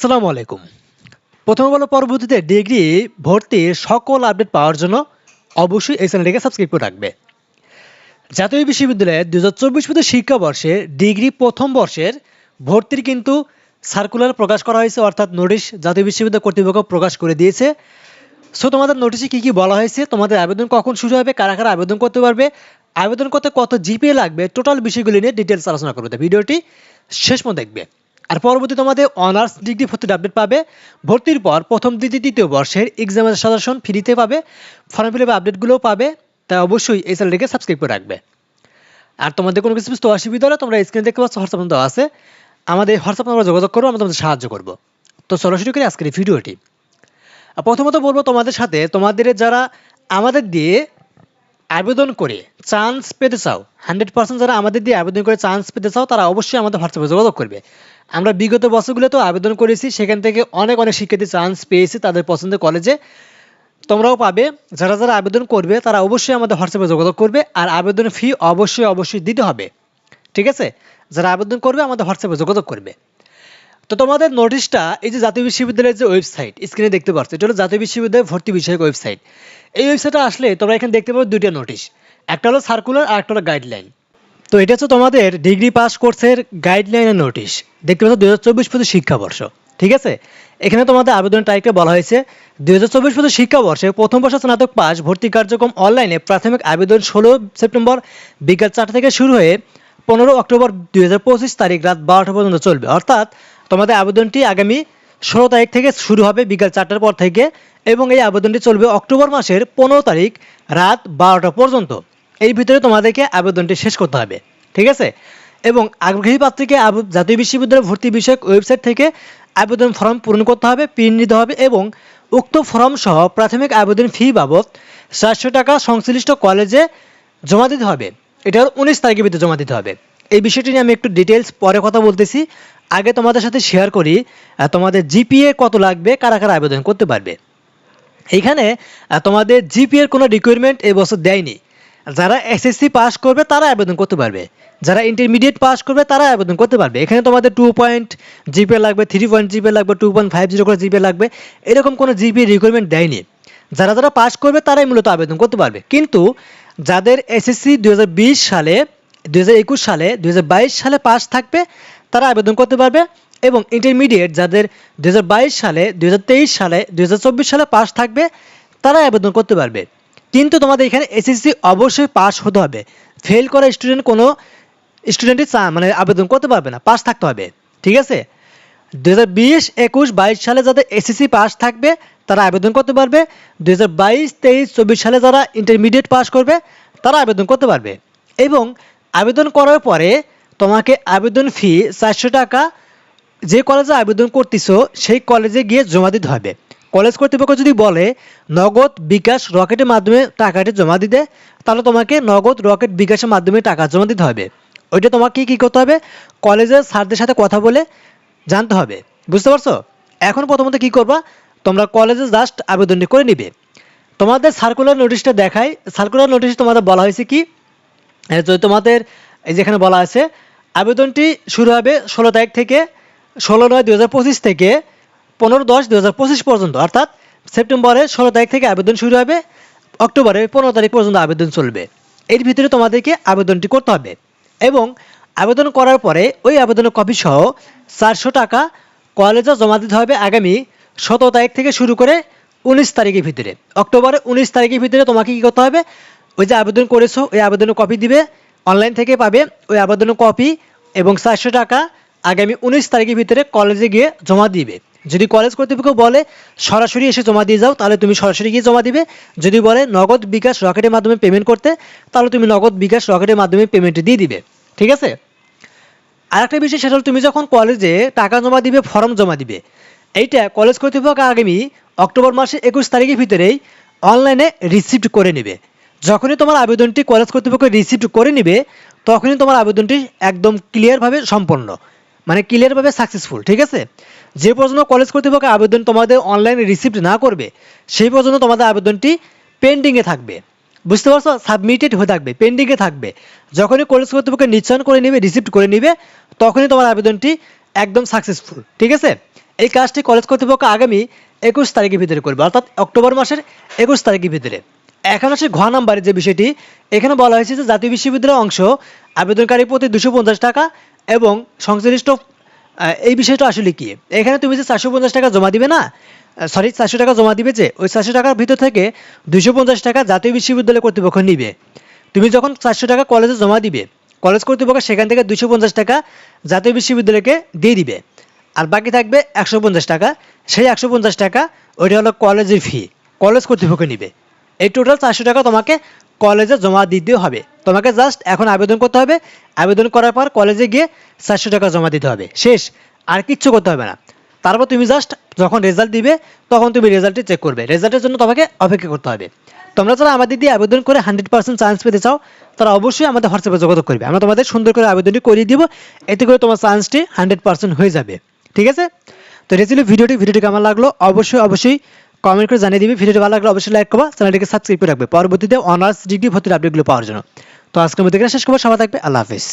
আসসালামু আলাইকুম। প্রথম বলো পরবর্তীতে ডিগ্রি ভর্তির সকল আপডেট পাওয়ার জন্য অবশ্যই এই চ্যানেলটিকে সাবস্ক্রাইব করে রাখবে। জাতীয় বিশ্ববিদ্যালয়ে দু হাজার চব্বিশ পঁচিশ শিক্ষাবর্ষে ডিগ্রি প্রথম বর্ষের ভর্তির কিন্তু সার্কুলার প্রকাশ করা হয়েছে, অর্থাৎ নোটিশ জাতীয় বিশ্ববিদ্যালয় কর্তৃপক্ষ প্রকাশ করে দিয়েছে। সো তোমাদের নোটিশে কী কী বলা হয়েছে? তোমাদের আবেদন কখন শুরু হবে? কারা কারা আবেদন করতে পারবে? আবেদন করতে কত জিপিএ লাগবে? টোটাল বিষয়গুলি নিয়ে ডিটেলস আলোচনা করবে ভিডিওটি শেষ পর্যন্ত দেখবে। আর পরবর্তী তোমাদের অনার্স ডিগ্রি ভর্তির আপডেট পাবে। ভর্তির পর প্রথম, দ্বিতীয়, তৃতীয় বর্ষের এক্সামের সাজেশন ফ্রিতে পাবে। ফর্ম ফিল আপডেটগুলোও পাবে। তাই অবশ্যই এই চ্যানেলটিকে সাবস্ক্রাইব করে রাখবে। আর তোমাদের কোনো কিছু অসুবিধা হলে তোমরা স্ক্রিনে দেখতে পাচ্ছ হোয়াটসঅ্যাপ দেওয়া আছে। আমাদের হোয়াটসঅ্যাপ নাম্বার যোগাযোগ করব আমরা তোমাদের সাহায্য করব। তো সরাসরি করে আজকের ভিডিওটি প্রথমত বলব তোমাদের সাথে, তোমাদের যারা আমাদের দিয়ে আবেদন করে চান্স পেতে চাও হান্ড্রেড পার্সেন্ট যারা আমাদের দিয়ে আবেদন করে চান্স পেতে চাও, তারা অবশ্যই আমাদের হোয়াটসঅ্যাপে যোগাযোগ করবে। আমরা বিগত বছরগুলোতে আবেদন করেছি, সেখান থেকে অনেক অনেক শিক্ষার্থী চান্স পেয়েছে তাদের পছন্দের কলেজে তোমরাও পাবে, যারা যারা আবেদন করবে, তারা অবশ্যই আমাদের হোয়াটসঅ্যাপে যোগাযোগ করবে, আর আবেদন ফি অবশ্যই অবশ্যই দিতে হবে। ঠিক আছে? যারা আবেদন করবে, আমাদের হোয়াটসঅ্যাপে যোগাযোগ করবে। তো তোমাদের নোটিশটা এই যে জাতীয় বিশ্ববিদ্যালয়ের যে ওয়েবসাইট স্ক্রিনে দেখতে পাচ্ছ এটা হলো জাতীয় বিশ্ববিদ্যালয় ভর্তি বিষয়ক ওয়েবসাইট এই ওয়েবসাইটে আসলে তোমরা এখানে দেখতে পাবে দুইটা নোটিশ একটা হলো সার্কুলার আর একটা হলো গাইডলাইন তো এটা হচ্ছে তোমাদের ডিগ্রি পাস কোর্সের গাইডলাইনের নোটিশ দেখতে পাচ্ছ দুই হাজার চব্বিশ পঁচিশ শিক্ষাবর্ষ, ঠিক আছে? এখানে তোমাদের আবেদন তারিখে বলা হয়েছে, দুই হাজার চব্বিশ পঁচিশ শিক্ষাবর্ষে প্রথম বর্ষ স্নাতক পাস ভর্তি কার্যক্রম অনলাইনে প্রাথমিক আবেদন ষোলো সেপ্টেম্বর বিকাল চারটা থেকে শুরু হয়ে পনেরো অক্টোবর দুই হাজার পঁচিশ তারিখ রাত বারোটা পর্যন্ত চলবে। অর্থাৎ তোমাদের আবেদনটি আগামী ষোলো তারিখ থেকে শুরু হবে বিকাল চারটার পর থেকে এবং এই আবেদনটি চলবে অক্টোবর মাসের পনেরো তারিখ রাত বারোটা পর্যন্ত। এর ভিতরে তোমাদেরকে আবেদনটি শেষ করতে হবে, ঠিক আছে? এবং আগ্রহী প্রার্থীকে জাতীয় বিশ্ববিদ্যালয় ভর্তি বিষয়ক ওয়েবসাইট থেকে আবেদন ফর্ম পূরণ করতে হবে প্রিন্ট নিতে হবে এবং উক্ত ফর্ম সহ প্রাথমিক আবেদন ফি বাবদ চারশো টাকা সংশ্লিষ্ট কলেজে জমা দিতে হবে। এটা উনিশ তারিখের ভিতরে জমা দিতে হবে। এই বিষয়টি নিয়ে আমি একটু ডিটেলস পরে কথা বলতেছি। আগে তোমাদের সাথে শেয়ার করি তোমাদের জিপিএ কত লাগবে, কারা কারা আবেদন করতে পারবে। এইখানে তোমাদের জিপিএর কোনো রিকোয়ারমেন্ট এবছর দেয়নি। যারা এসএসসি পাস করবে, তারা আবেদন করতে পারবে। যারা ইন্টারমিডিয়েট পাস করবে, তারা আবেদন করতে পারবে। এখানে তোমাদের টু পয়েন্ট জিপে লাগবে থ্রি পয়েন্ট জিপিএ লাগবে টু পয়েন্ট ফাইভ জিরো করে জিপিএ লাগবে। এরকম কোনো জিপিএ রিকোয়ারমেন্ট দেয়নি। যারা যারা পাস করবে, তারাই মূলত আবেদন করতে পারবে। কিন্তু যাদের এসএসসি দু হাজার বিশ সালে, দুই হাজার একুশ সালে, দুই হাজার বাইশ সালে পাস থাকবে তারা আবেদন করতে পারবে এবং ইন্টারমিডিয়েট যাদের দু হাজার বাইশ সালে দু হাজার তেইশ সালে দু হাজার চব্বিশ সালে পাস থাকবে তারা আবেদন করতে পারবে। কিন্তু তোমাদের এখানে এসএসসি অবশ্যই পাস হতে হবে। ফেল করা স্টুডেন্ট কোনো স্টুডেন্টই মানে আবেদন করতে পারবে না পাস থাকতে হবে, ঠিক আছে? দু হাজার বিশ, একুশ, বাইশ সালে যাদের এসএসসি পাস থাকবে, তারা আবেদন করতে পারবে। দু হাজার বাইশ, তেইশ, চব্বিশ সালে যারা ইন্টারমিডিয়েট পাস করবে, তারা আবেদন করতে পারবে। এবং আবেদন করার পরে তোমাকে আবেদন ফি চারশো টাকা। যে কলেজে আবেদন করতেছো, সেই কলেজে গিয়ে জমা দিতে হবে। কলেজ কর্তৃপক্ষ যদি বলে, নগদ বিকাশ রকেটের মাধ্যমে টাকাটি জমা দিতে, তাহলে তোমাকে নগদ রকেট বিকাশের মাধ্যমে টাকা জমা দিতে হবে। ওইটা তোমাকে কি করতে হবে? কলেজের স্যারদের সাথে কথা বলে জানতে হবে। বুঝতে পারছ? এখন প্রথমত কি করবা? তোমরা কলেজে জাস্ট আবেদনটি করে নিবে। তোমাদের সার্কুলার নোটিশটা দেখায় সার্কুলার নোটিশ তোমাদের বলা হয়েছে কি? এই যে তোমাদের, এই যেখানে বলা আছে আবেদনটি শুরু হবে ষোলো তারিখ থেকে ষোলো নয় দু থেকে পনেরো দশ দু পর্যন্ত, অর্থাৎ সেপ্টেম্বরের ষোলো তারিখ থেকে আবেদন শুরু হবে, অক্টোবরের পনেরো তারিখ পর্যন্ত আবেদন চলবে। এর ভিতরে তোমাদেরকে আবেদনটি করতে হবে এবং আবেদন করার পরে ওই আবেদনের কপি সহ চারশো টাকা কলেজে জমা দিতে হবে আগামী সতেরো তারিখ থেকে শুরু করে উনিশ তারিখের ভিতরে। অক্টোবরের উনিশ তারিখের ভিতরে তোমাকে কী করতে হবে? ওই যে আবেদন করেছ, ওই আবেদনের কপি দিবে অনলাইন থেকে পাবে ওই আবেদনের কপি এবং চারশো টাকা আগামী উনিশ তারিখের ভিতরে কলেজে গিয়ে জমা দিবে। যদি কলেজ কর্তৃপক্ষ বলে সরাসরি এসে জমা দিয়ে যাও, তাহলে তুমি সরাসরি গিয়ে জমা দিবে। যদি বলে নগদ বিকাশ রকেটের মাধ্যমে পেমেন্ট করতে, তাহলে তুমি নগদ বিকাশ রকেটের মাধ্যমে পেমেন্ট দিয়ে দিবে। ঠিক আছে? আরেকটা বিষয় সেটা হলো তুমি যখন কলেজে টাকা জমা দিবে ফর্ম জমা দিবে, এইটা কলেজ কর্তৃপক্ষ আগামী অক্টোবর মাসে একুশ তারিখের ভিতরেই অনলাইনে রিসিপ্ট করে নেবে। যখনই তোমার আবেদনটি কলেজ কর্তৃপক্ষ রিসিপ্ট করে নিবে, তখনই তোমার আবেদনটি একদম ক্লিয়ারভাবে সম্পন্ন মানে ক্লিয়ারভাবে সাকসেসফুল ঠিক আছে? যে পর্যন্ত কলেজ কর্তৃপক্ষ আবেদন তোমাদের অনলাইনে রিসিপ্ট না করবে, সেই পর্যন্ত তোমাদের আবেদনটি পেন্ডিংয়ে থাকবে। বুঝতে পারছ? সাবমিটেড হয়ে থাকবে পেন্ডিংয়ে থাকবে। যখনই কলেজ কর্তৃপক্ষ নিশ্চয়ন করে নেবে রিসিপ্ট করে নেবে, তখনই তোমার আবেদনটি একদম সাকসেসফুল ঠিক আছে? এই কাজটি কলেজ কর্তৃপক্ষ আগামী একুশ তারিখের ভিতরে করবে, অর্থাৎ অক্টোবর মাসের একুশ তারিখের ভিতরে। এখন হচ্ছে ঘ নাম্বারের যে বিষয়টি, এখানে বলা হয়েছে যে জাতীয় বিশ্ববিদ্যালয়ের অংশ আবেদনকারী প্রতি দুশো পঞ্চাশ টাকা এবং সংশ্লিষ্ট এই বিষয়টা আসলে কি? এখানে তুমি যে চারশো পঞ্চাশ টাকা জমা দিবে না সরি চারশো টাকা জমা দিবে যে, ওই চারশো টাকার ভিতর থেকে দুশো পঞ্চাশ টাকা জাতীয় বিশ্ববিদ্যালয় কর্তৃপক্ষ নিবে। তুমি যখন চারশো টাকা কলেজে জমা দিবে কলেজ কর্তৃপক্ষ সেখান থেকে দুশো পঞ্চাশ টাকা জাতীয় বিশ্ববিদ্যালয়কে দিয়ে দিবে। আর বাকি থাকবে একশো পঞ্চাশ টাকা, সেই একশো পঞ্চাশ টাকা ওইটা হলো কলেজের ফি কলেজ কর্তৃপক্ষ নিবে। এই টোটাল চারশো টাকা তোমাকে কলেজে জমা দিতে হবে। তোমাকে জাস্ট এখন আবেদন করতে হবে। আবেদন করার পর কলেজে গিয়ে চারশো টাকা জমা দিতে হবে। শেষ, আর কিচ্ছু করতে হবে না। তারপর তুমি জাস্ট যখন রেজাল্ট দিবে, তখন তুমি রেজাল্টটি চেক করবে। রেজাল্টের জন্য তোমাকে অপেক্ষা করতে হবে। তোমরা যারা আমাদের দিয়ে আবেদন করে হান্ড্রেড পার্সেন্ট চান্স পেতে চাও, তারা অবশ্যই আমাদের হোয়াটসঅ্যাপে যোগাযোগ করবে। আমরা তোমাদের সুন্দর করে আবেদনটি করিয়ে দিব। এতে করে তোমার চান্সটি হান্ড্রেড পার্সেন্ট হয়ে যাবে। ঠিক আছে? তো এটা ছিল ভিডিওটি। ভিডিওটি কেমন লাগল? অবশ্যই অবশ্যই কমেন্ট করে জানিয়ে দিবি। ভিডিওটি ভালো লাগলে অবশ্যই লাইক করব। চ্যানেলটিকে সাবস্ক্রাইব করে রাখবে। পরবর্তীতে অনার্স ডিগ্রি ভর্তির আপডেটগুলো পাওয়ার জন্য। তো আজকের মধ্যে শেষ করব। সবাই থাকবে। আল্লাহ হাফিজ।